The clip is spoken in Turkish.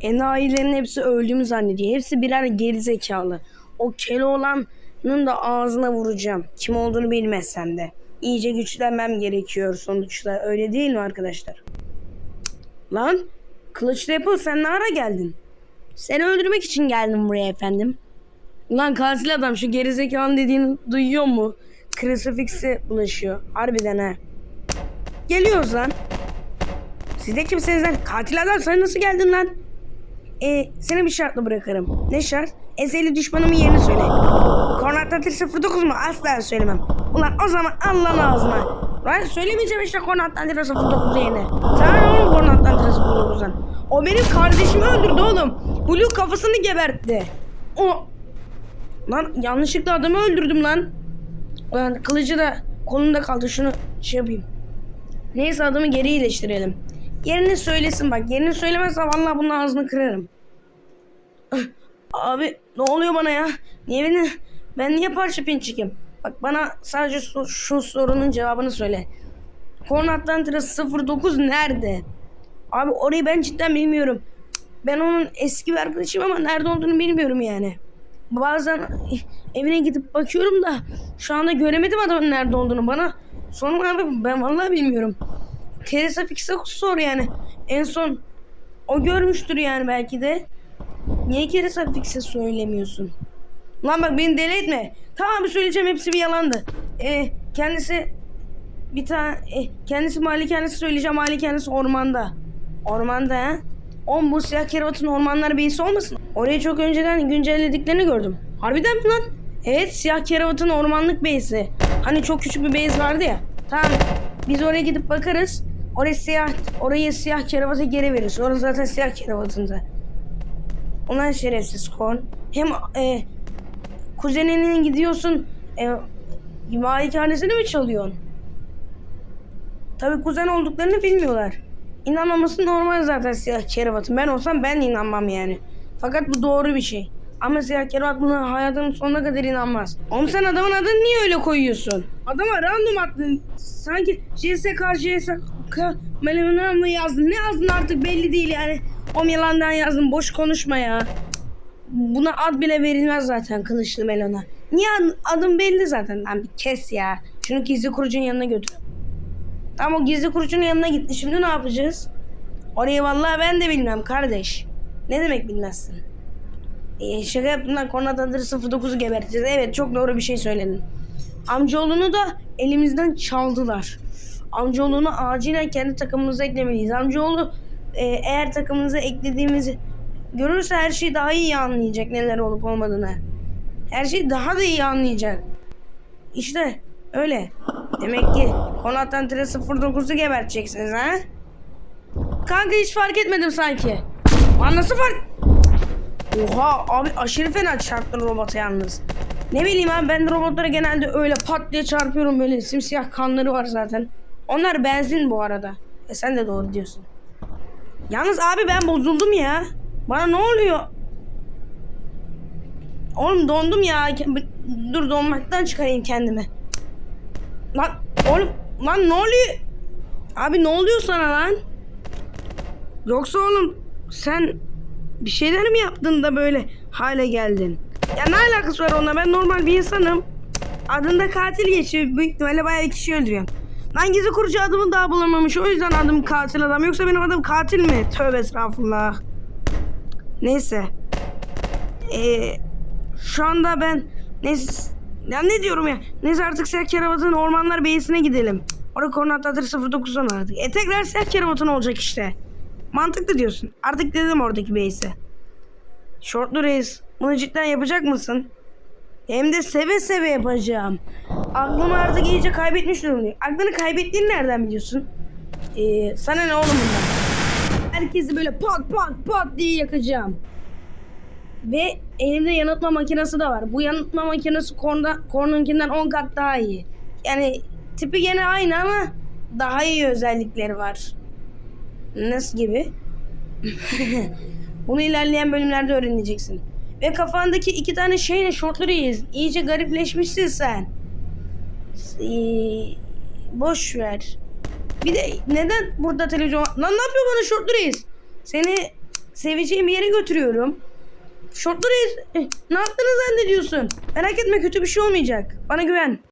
Enayilerin hepsi öldüğümü zannediyor. Hepsi birer geri zekalı. O Keloğlan'ın da ağzına vuracağım. Kim olduğunu bilmezsem de. İyice güçlenmem gerekiyor sonuçta. Öyle değil mi arkadaşlar? Lan Kılıçlı Apple sen ne ara geldin? Seni öldürmek için geldim buraya efendim. Ulan katil adam şu gerizekalı dediğini duyuyor mu? Crucifix'e bulaşıyor. Harbiden ha. Geliyoruz lan. Siz de kimsiniz lan? Katil adam sen nasıl geldin lan? Ee, seni bir şartla bırakırım. Ne şart? Ezeli düşmanımın yerini söyle. Kornatlatir 09 mu? Asla söylemem. Ulan o zaman Allah'ın ağzına. Ben söylemeyeceğim işte Kornatlatir 09'u yerine. Sana ne oğlum Kornatlatir 09'dan? O benim kardeşimi öldürdü oğlum. Blue kafasını gebertti. O... Lan yanlışlıkla adamı öldürdüm lan. Ulan kılıcı da kolunda kaldı. Şunu şey yapayım. Neyse adamı geri iyileştirelim. Yerini söylesin bak. Yerini söylemezse vallahi bunun ağzını kırarım. Abi ne oluyor bana ya? Niye beni... Ben niye parça pinçikim? Bak bana sadece şu, şu sorunun cevabını söyle. Korn Atlantis 09 nerede? Abi orayı ben cidden bilmiyorum. Ben onun eski bir arkadaşım ama nerede olduğunu bilmiyorum yani. Bazen evine gidip bakıyorum da şu anda göremedim adamın nerede olduğunu bana. Sonra abi ben vallahi bilmiyorum. Teresa Fix'e sor yani. En son o görmüştür yani belki de. Niye Teresa Fix'e söylemiyorsun? Lan bak beni deli etme. Tamam söyleyeceğim hepsi bir yalandı. Ee, kendisi bir tane e, kendisi malikanesi söyleyeceğim malikanesi ormanda. Ormanda ha? On bu siyah kerevatın ormanlar beysi olmasın? Orayı çok önceden güncellediklerini gördüm. Harbiden mi lan? Evet siyah kerevatın ormanlık beysi. Hani çok küçük bir beyz vardı ya. Tamam biz oraya gidip bakarız. Oraya siyah, orayı siyah keravata geri veririz. Orası zaten siyah kerevatında. Ulan şerefsiz kon. Hem e, kuzeninin gidiyorsun e, malikanesini mi çalıyorsun? Tabii kuzen olduklarını bilmiyorlar. İnanmaması normal zaten siyah kerevatın. Ben olsam ben inanmam yani. Fakat bu doğru bir şey. Ama siyah kerevat buna hayatının sonuna kadar inanmaz. Oğlum sen adamın adını niye öyle koyuyorsun? Adama random attın. Sanki JSK, JSK, Melemena mı yazdın? Ne yazdın artık belli değil yani. O yalandan yazdın. Boş konuşma ya. Buna ad bile verilmez zaten kılıçlı melona. Niye ad- adım belli zaten? Lan bir kes ya. Şunu gizli kurucunun yanına götür. Tamam o gizli kurucunun yanına gitti. Şimdi ne yapacağız? Orayı vallahi ben de bilmem kardeş. Ne demek bilmezsin? Ee, şaka yaptığımdan Kornatadırı 09'u geberteceğiz. Evet çok doğru bir şey söyledin. Amcaoğlunu da elimizden çaldılar. Amcaoğlunu acilen kendi takımımıza eklemeliyiz. Amcaoğlu e, eğer takımımıza eklediğimizi görürse her şeyi daha iyi anlayacak neler olup olmadığını. Her şeyi daha da iyi anlayacak. İşte öyle. Demek ki Konat'tan 09'u geberteceksiniz ha? Kanka hiç fark etmedim sanki. Lan nasıl fark... Oha abi aşırı fena çarptın robota yalnız. Ne bileyim abi ben de robotlara genelde öyle pat diye çarpıyorum böyle simsiyah kanları var zaten. Onlar benzin bu arada. E sen de doğru diyorsun. Yalnız abi ben bozuldum ya. Bana ne oluyor? Oğlum dondum ya. Dur donmaktan çıkarayım kendimi. Lan oğlum lan ne oluyor? Abi ne oluyor sana lan? Yoksa oğlum sen bir şeyler mi yaptın da böyle hale geldin? Ya ne alakası var onunla? Ben normal bir insanım. Adında katil geçiyor. Büyük ihtimalle bayağı kişi öldürüyorum. Lan gizli kurucu adımı daha bulamamış. O yüzden adım katil adam. Yoksa benim adım katil mi? Tövbe estağfurullah. Neyse. Ee, şu anda ben neyse ya ne diyorum ya? Neyse artık Siyah Keravat'ın ormanlar beyisine gidelim. Orada koordinatları 09'dan aradık. E tekrar Siyah Keravat'ın olacak işte. Mantıklı diyorsun. Artık dedim oradaki beyse. Şortlu reis. Bunu cidden yapacak mısın? Hem de seve seve yapacağım. Aklımı artık iyice kaybetmiş durumdayım. Aklını kaybettiğini nereden biliyorsun? Ee, sana ne oğlum bundan? Herkesi böyle pat pat pat diye yakacağım. Ve elimde yanıltma makinesi de var. Bu yanıltma makinesi Korn'da, Korn'unkinden 10 kat daha iyi. Yani tipi gene aynı ama daha iyi özellikleri var. Nasıl gibi? Bunu ilerleyen bölümlerde öğreneceksin. Ve kafandaki iki tane şeyle şortları iz. İyice garipleşmişsin sen. Ee, boş ver. Bir de neden burada televizyon... Lan ne yapıyor bana şortlu reis? Seni seveceğim bir yere götürüyorum. Şortları eh, ne yaptığını zannediyorsun? Merak etme kötü bir şey olmayacak. Bana güven.